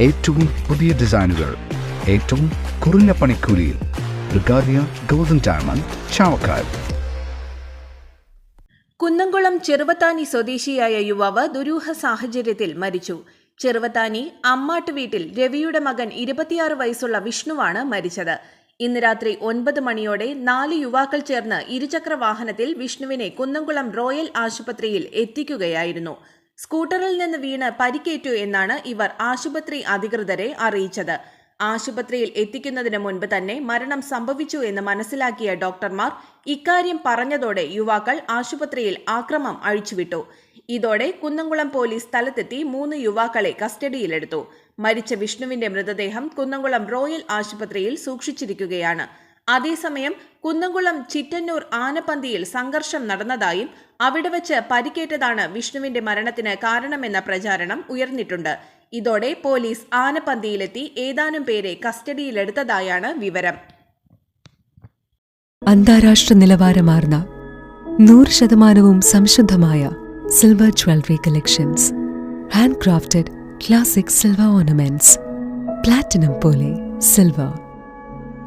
ഏറ്റവും പുതിയ ഡിസൈനുകൾ ഏറ്റവും കുറഞ്ഞ പണിക്കൂലിയിൽ ഗോൾഡൻ ഡയമണ്ട് കുന്നംകുളം ചെറുവത്താനി സ്വദേശിയായ യുവാവ് ദുരൂഹ സാഹചര്യത്തിൽ മരിച്ചു. ചെറുവത്താനി അമ്മാട്ട് വീട്ടിൽ രവിയുടെ മകൻ ഇരുപത്തിയാറ് വയസ്സുള്ള വിഷ്ണുവാണ് മരിച്ചത്. ഇന്ന് രാത്രി ഒൻപത് മണിയോടെ നാല് യുവാക്കൾ ചേർന്ന് ഇരുചക്ര വാഹനത്തിൽ വിഷ്ണുവിനെ കുന്നംകുളം റോയൽ ആശുപത്രിയിൽ എത്തിക്കുകയായിരുന്നു. സ്കൂട്ടറിൽ നിന്ന് വീണ് പരിക്കേറ്റു എന്നാണ് ഇവർ ആശുപത്രി അധികൃതരെ അറിയിച്ചത്. ആശുപത്രിയിൽ എത്തിക്കുന്നതിന് മുൻപ് തന്നെ മരണം സംഭവിച്ചു എന്ന് മനസ്സിലാക്കിയ ഡോക്ടർമാർ ഇക്കാര്യം പറഞ്ഞതോടെ യുവാക്കൾ ആശുപത്രിയിൽ ആക്രമം അഴിച്ചുവിട്ടു. ഇതോടെ കുന്നംകുളം പോലീസ് സ്ഥലത്തെത്തി മൂന്ന് യുവാക്കളെ കസ്റ്റഡിയിലെടുത്തു. മരിച്ച വിഷ്ണുവിന്റെ മൃതദേഹം കുന്നംകുളം റോയൽ ആശുപത്രിയിൽ സൂക്ഷിച്ചിരിക്കുകയാണ്. അതേസമയം കുന്നംകുളം ചിറ്റന്നൂർ ആനപ്പന്തിയിൽ സംഘർഷം നടന്നതായും അവിടെ വച്ച് പരിക്കേറ്റതാണ് വിഷ്ണുവിന്റെ മരണത്തിന് കാരണമെന്ന പ്രചാരണം ഉയർന്നിട്ടുണ്ട്. ഇതോടെ പോലീസ് ആനപ്പന്തിയിലെത്തി ഏതാനും പേരെ കസ്റ്റഡിയിലെടുത്തതായാണ് വിവരം. അന്താരാഷ്ട്ര നിലവാരമാർന്ന നൂറ് ശതമാനവും സംശുദ്ധമായ silver jewellery collections. Hand crafted classic silver ornaments. Platinum പോലെ silver.